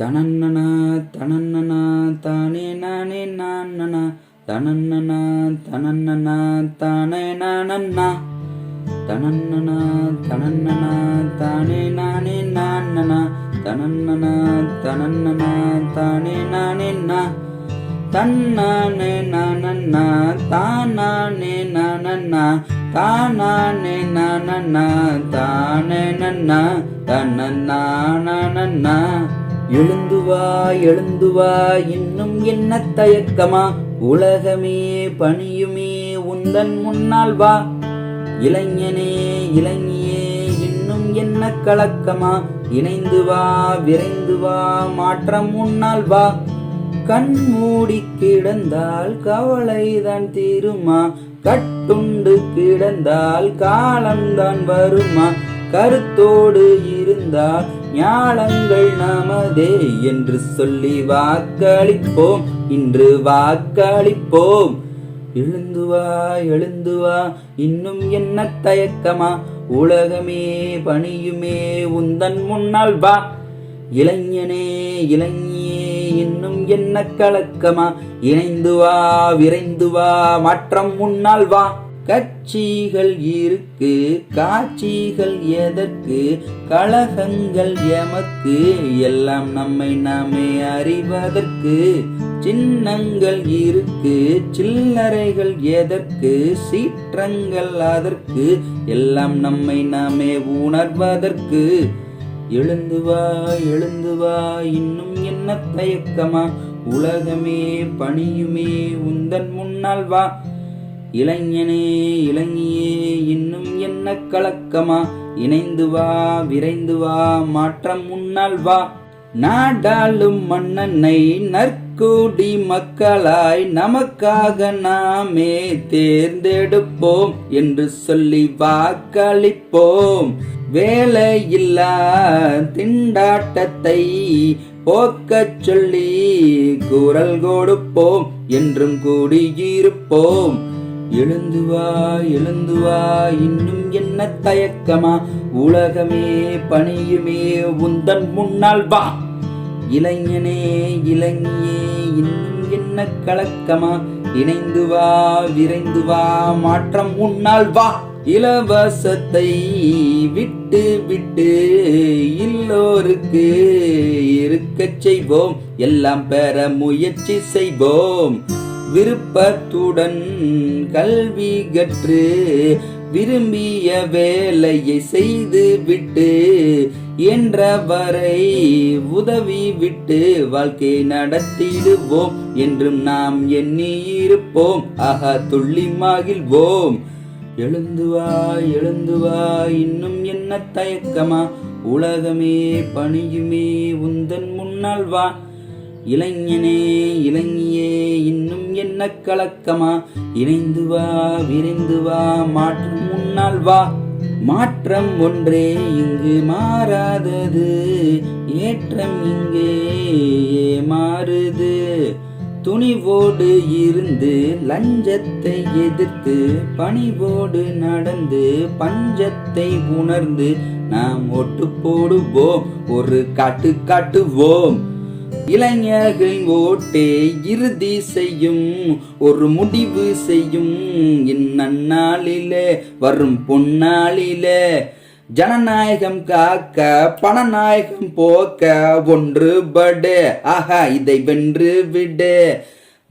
தனன்னனா தனன்னனா தானே நானே நானனா தனன்னனா தனன்னனா தானே நானண்ணா. தனன்னனா தனன்னனா தானே நானே நானனா தனன்னனா தனன்னனா தானே நானே நா. தன்னானே நானண்ணா தானானே நானண்ணா. தானானே நானண்ணா தானே நன்னா தன்னண்ணா எழுந்து வா எழுந்து வா இன்னும் என்ன தயக்கமா? உலகமே பணியுமே உந்தன் முன்னால் வா. இளைஞனே இளைஞியே இன்னும் என்ன கலக்கமா? இணைந்து வா விரைந்து வா மாற்றம் முன்னால் வா. கண் மூடி கிடந்தால் கவலைதான் தீருமா? கட்டுண்டு கிடந்தால் காலம்தான் வருமா? கருத்தோடு இருந்தால் ஞானங்கள் நமதே என்று சொல்லி வாக்களிப்போம். இன்று வாக்களிப்போம். எழுந்து வா எழுந்து வா இன்னும் என்ன தயக்கமா? உலகமே பணியுமே உந்தன் முன்னால் வா. இளைஞனே இளைஞே இன்னும் என்ன கலக்கமா? இணைந்து வா விரைந்து வா மாற்றம் முன்னால் வா. கட்சிகள் இருக்கு காட்சிகள் எதற்கு கழகங்கள் எமக்கு எல்லாம் நம்மை நாமே அறிவதற்கு. சின்னங்கள் இருக்கு சில்லறைகள் எதற்கு சீற்றங்கள் அதற்கு எல்லாம் நம்மை நாமே உணர்வதற்கு. எழுந்து வா எழுந்து வா இன்னும் என்ன தயக்கமா உலகமே பணியுமே உந்தன் முன்னால் வா. இளைஞனே இளைஞியே இன்னும் என்ன கலக்கமா? இணைந்து வா விரைந்து வா மாற்றம் முன்னால் வா. நாடாளும் மன்னனை நற்கூடி மக்களாய் நமக்காக நாமே தேர்ந்தெடுப்போம் என்று சொல்லி வாக்களிப்போம். வேலையில்லா திண்டாட்டத்தை போக்கச் சொல்லி குரல் கொடுப்போம் என்றும் கூடியிருப்போம். எழுந்து வா எழுந்து வா இன்னும் என்ன தயக்கமா? உலகமே பணியுமே உந்தன் முன்னால் வா. இளைஞனே இளைஞியே இன்னும் என்ன கலக்கமா? இணைந்து வா விரைந்து வா மாற்றம் முன்னால் வா. இலவசத்தை விட்டு விட்டு இல்லோருக்கு இருக்கச் செய்வோம். எல்லாம் பெற முயற்சி செய்வோம். விருப்பத்துடன் கல்வி கற்று விரும்பிய வேலையை செய்து விட்டு என்றவரை உதவி விட்டு வாழ்க்கை நடத்திடுவோம் என்றும் நாம் எண்ணி இருப்போம் ஆஹா துள்ளி மகிழ்வோம். எழுந்து வா எழுந்து வா இன்னும் என்ன தயக்கமா? உலகமே பணியுமே உந்தன் முன்னால் வா. இளைஞனே இளைஞியே இன்னும் என்ன கலக்கமா? இணைந்து வா விரைந்து வா மாற்றம் முன்னால் வா. மாற்றம் ஒன்றே இங்கு மாறாதது. ஏற்றம் இங்கே மாறுது. துணிவோடு இருந்து லஞ்சத்தை எதிர்த்து பணிவோடு நடந்து பஞ்சத்தை உணர்ந்து நாம் ஒட்டு போடுவோம் ஒரு காட்டு காட்டுவோம். இளைஞர்களின் ஓட்டே இறுதி செய்யும் ஒரு முடிவு செய்யும். இந்நன்னாளிலே வரும் பொன்னாளிலே ஜனநாயகம் காக்க பணநாயகம் போக்க ஒன்றுபடு. ஆஹா இதை வென்று விடு.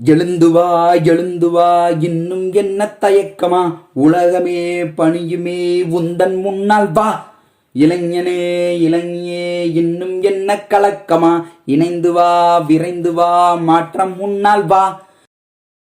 எழுந்துவா வா இன்னும் என்ன தயக்கமா? உலகமே பணியுமே உந்தன் முன்னால் வா. இளைஞனே இளைஞே இன்னும் என்ன கலக்கமா? இணைந்து வா விரைந்து வா மாற்றம் முன்னால் வா.